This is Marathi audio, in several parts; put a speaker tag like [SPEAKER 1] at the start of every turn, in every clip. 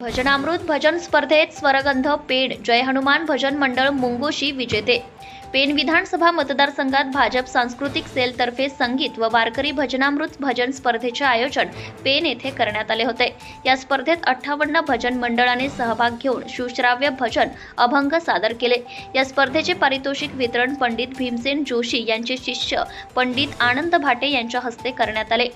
[SPEAKER 1] भजनामृत भजन स्पर्धेत स्वरगंध पेड जय हनुमान भजन मंडळ मुंगोशी विजेते. पेन विधानसभा मतदारसंघात भाजप सांस्कृतिक सेलतर्फे संगीत व वारकरी भजनामृत भजन स्पर्धेचे आयोजन पेन येथे करण्यात आले होते. या स्पर्धेत अठ्ठावन्न भजन मंडळाने सहभाग घेऊन सुश्राव्य भजन अभंग सादर केले. या स्पर्धेचे पारितोषिक वितरण पंडित भीमसेन जोशी यांचे शिष्य पंडित आनंद भाटे यांच्या हस्ते करण्यात आले.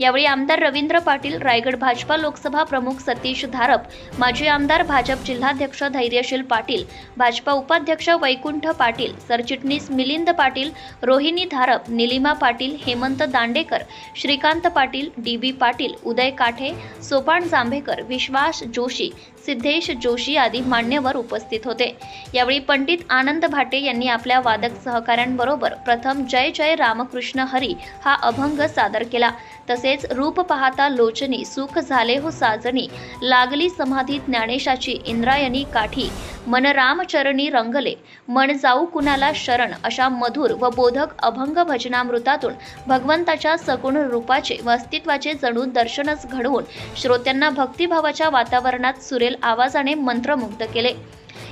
[SPEAKER 1] यावेळी आमदार रवींद्र पाटील रायगड भाजपा लोकसभा प्रमुख सतीश धारप माजी आमदार भाजप जिल्हाध्यक्ष धैर्यशील पाटील भाजपा उपाध्यक्ष वैकुंठ पाटील सर सरचिटणीस मिलिंद पाटील रोहिणी धारप निलिमा पाटील हेमंत दांडेकर श्रीकांत पाटील डी बी पाटील उदय काठे सोपान जांभेकर विश्वास जोशी सिद्धेश जोशी आदी मान्यवर उपस्थित होते. यावेळी पंडित आनंद भाटे यांनी आपल्या वादक सहकाऱ्यांबरोबर प्रथम जय जय रामकृष्ण हरी हा अभंग सादर केला. तसेच रूप पाहता लोचनी सुख झाले हो साजनी लागली समाधी ज्ञानेशाची इंद्रायणी काठी मन रामचरणी रंगले मन जाऊ कुणाला शरण अशा मधुर व बोधक अभंग भजनामृतातून भगवंताच्या सगुण रूपाचे व अस्तित्वाचे जणू दर्शनच घडवून श्रोत्यांना भक्तिभावाच्या वातावरणात सुरेल आवाजाने मंत्रमुग्ध केले.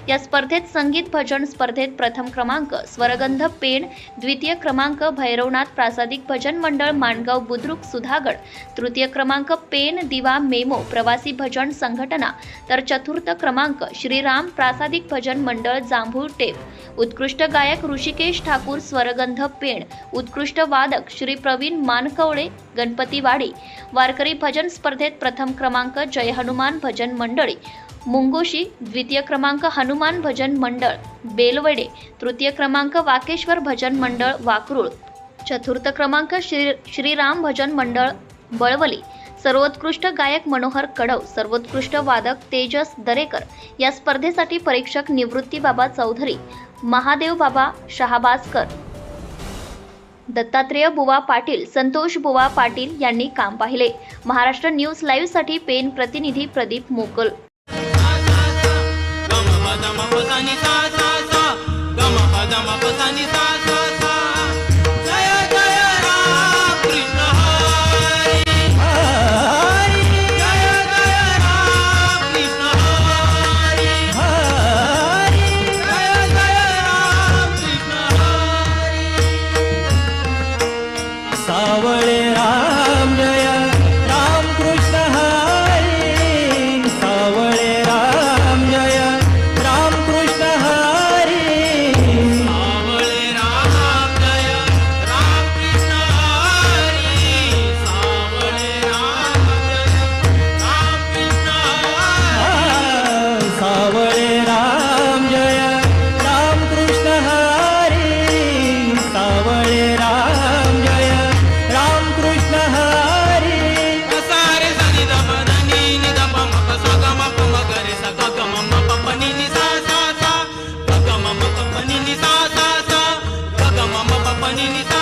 [SPEAKER 1] या स्पर्धेत संगीत भजन स्पर्धेत प्रथम क्रमांक स्वरगंध पेण द्वितीय क्रमांक भैरवनाथ प्रासादिक भजन मंडळ माणगाव बुद्रुक सुधागड तृतीय क्रमांक पेण दिवा मेमो प्रवासी भजन संघटना तर चतुर्थ क्रमांक श्रीराम प्रासादिक भजन मंडळ जांभूळ टेप. उत्कृष्ट गायक ऋषिकेश ठाकूर स्वरगंध पेण. उत्कृष्ट वादक श्री प्रवीण मानकवडे गणपतीवाडी. वारकरी भजन स्पर्धेत प्रथम क्रमांक जय हनुमान भजन मंडळी. मुंगोशी द्वितीय क्रमांक हनुमान भजन मंडळ बेलवडे तृतीय क्रमांक वाकेश्वर भजन मंडळ वाकरूळ चतुर्थ क्रमांक श्री श्रीराम भजन मंडळ बळवली सर्वोत्कृष्ट गायक मनोहर कडव सर्वोत्कृष्ट वादक तेजस दरेकर या स्पर्धेसाठी परीक्षक निवृत्ती बाबा चौधरी महादेव बाबा शहाबाजकर. दत्तात्रेय बुवा पाटील संतोष बुवा पाटील यांनी काम पाहिले. महाराष्ट्र न्यूज लाईव्हसाठी पेन प्रतिनिधी प्रदीप मोकल.
[SPEAKER 2] Namo Sani Sasa પાણીની